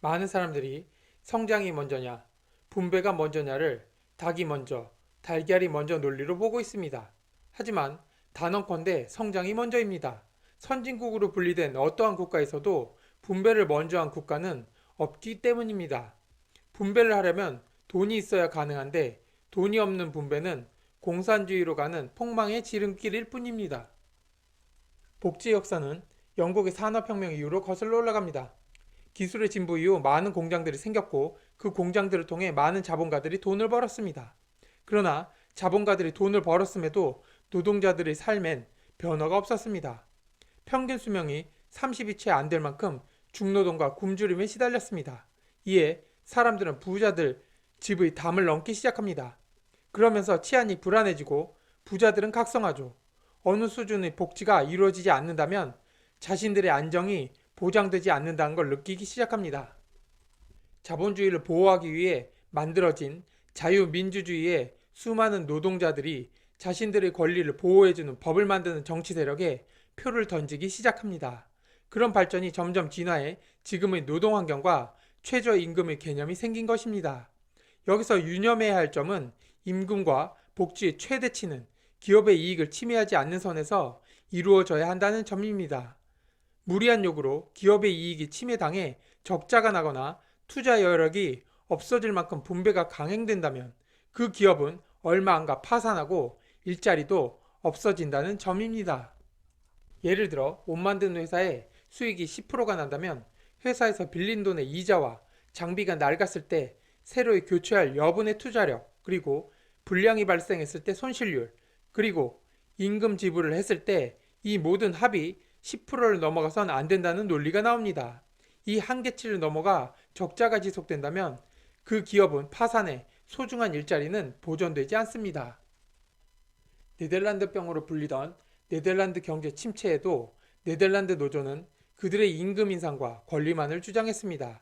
많은 사람들이 성장이 먼저냐, 분배가 먼저냐를 닭이 먼저, 달걀이 먼저 논리로 보고 있습니다. 하지만 단언컨대 성장이 먼저입니다. 선진국으로 분리된 어떠한 국가에서도 분배를 먼저 한 국가는 없기 때문입니다. 분배를 하려면 돈이 있어야 가능한데 돈이 없는 분배는 공산주의로 가는 폭망의 지름길일 뿐입니다. 복지 역사는 영국의 산업혁명 이후로 거슬러 올라갑니다. 기술의 진보 이후 많은 공장들이 생겼고 그 공장들을 통해 많은 자본가들이 돈을 벌었습니다. 그러나 자본가들이 돈을 벌었음에도 노동자들의 삶엔 변화가 없었습니다. 평균 수명이 30이 채 안 될 만큼 중노동과 굶주림에 시달렸습니다. 이에 사람들은 부자들 집의 담을 넘기 시작합니다. 그러면서 치안이 불안해지고 부자들은 각성하죠. 어느 수준의 복지가 이루어지지 않는다면 자신들의 안정이 보장되지 않는다는 걸 느끼기 시작합니다. 자본주의를 보호하기 위해 만들어진 자유민주주의의 수많은 노동자들이 자신들의 권리를 보호해주는 법을 만드는 정치 세력에 표를 던지기 시작합니다. 그런 발전이 점점 진화해 지금의 노동 환경과 최저임금의 개념이 생긴 것입니다. 여기서 유념해야 할 점은 임금과 복지의 최대치는 기업의 이익을 침해하지 않는 선에서 이루어져야 한다는 점입니다. 무리한 요구로 기업의 이익이 침해당해 적자가 나거나 투자 여력이 없어질 만큼 분배가 강행된다면 그 기업은 얼마 안 가 파산하고 일자리도 없어진다는 점입니다. 예를 들어 옷 만드는 회사에 수익이 10%가 난다면 회사에서 빌린 돈의 이자와 장비가 낡았을 때 새로이 교체할 여분의 투자력 그리고 불량이 발생했을 때 손실률 그리고 임금 지불을 했을 때 이 모든 합이 10%를 넘어가선 안 된다는 논리가 나옵니다. 이 한계치를 넘어가 적자가 지속된다면 그 기업은 파산해 소중한 일자리는 보존되지 않습니다. 네덜란드 병으로 불리던 네덜란드 경제 침체에도 네덜란드 노조는 그들의 임금 인상과 권리만을 주장했습니다.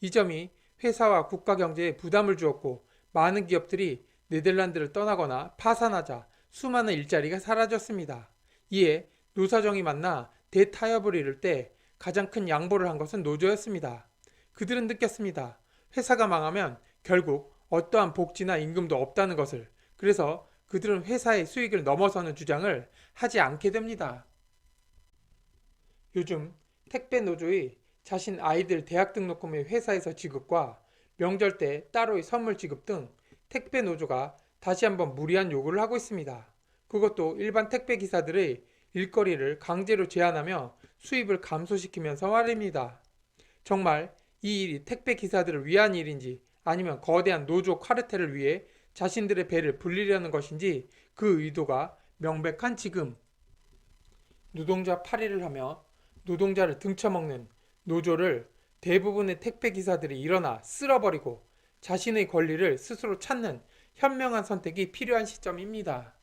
이 점이 회사와 국가 경제에 부담을 주었고 많은 기업들이 네덜란드를 떠나거나 파산하자 수많은 일자리가 사라졌습니다. 이에 노사정이 만나 대타협을 이룰 때 가장 큰 양보를 한 것은 노조였습니다. 그들은 느꼈습니다. 회사가 망하면 결국 어떠한 복지나 임금도 없다는 것을. 그래서 그들은 회사의 수익을 넘어서는 주장을 하지 않게 됩니다. 요즘 택배 노조의 자신 아이들 대학 등록금의 회사에서 지급과 명절 때 따로의 선물 지급 등 택배 노조가 다시 한번 무리한 요구를 하고 있습니다. 그것도 일반 택배 기사들의 일거리를 강제로 제한하며 수입을 감소시키면서 말입니다. 정말 이 일이 택배 기사들을 위한 일인지 아니면 거대한 노조 카르텔을 위해 자신들의 배를 불리려는 것인지 그 의도가 명백한 지금 노동자 파리를 하며 노동자를 등쳐먹는 노조를 대부분의 택배 기사들이 일어나 쓸어버리고 자신의 권리를 스스로 찾는 현명한 선택이 필요한 시점입니다.